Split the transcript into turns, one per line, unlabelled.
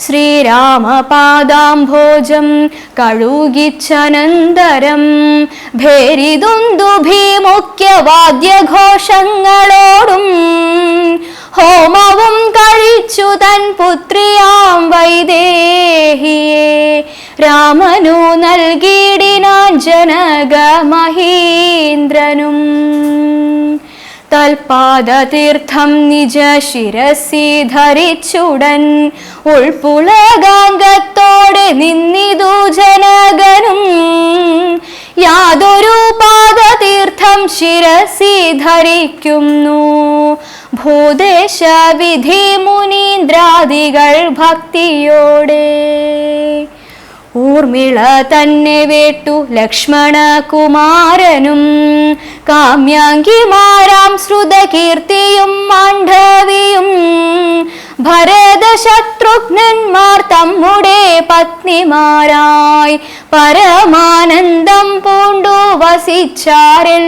ശ്രീരാമപാദാംഭോജം കഴുകിച്ചനന്തരം. ഭേരിതുന്തു ഭീമുഖ്യവാദ്യഘോഷങ്ങളോടും ഹോമവും കഴിച്ചു തൻ പുത്രിയാം വൈദേഹിയെ. രാമനു നൽകിയിടിനാൻ ജനക മഹീന്ദ്രനും തൽപാദതീർത്ഥം നിജ ശിരസി ധരിച്ചുടൻ. ഉൾപുളകാംഗത്തോടെ നിന്നിതു ജനകനും. യാതൊരു പാദതീർത്ഥം ശിരസി ധരിക്കുന്നു. ഭൂദേശ വിധി മുനീന്ദ്രാദികൾ ഭക്തിയോടെ. ഊർമിള തന്നെ വേട്ടു ലക്ഷ്മണ കുമാരനും കാമ്യാങ്കിമാരാം ശ്രുതകീർത്തിയും മാണ്ഡവിയും. ഭരത ശത്രുഘ്നന്മാർ തമ്മുടെ പത്നിമാരായി. പരമാനന്ദം പൂണ്ടു വസിച്ചാരെല്ലാവരും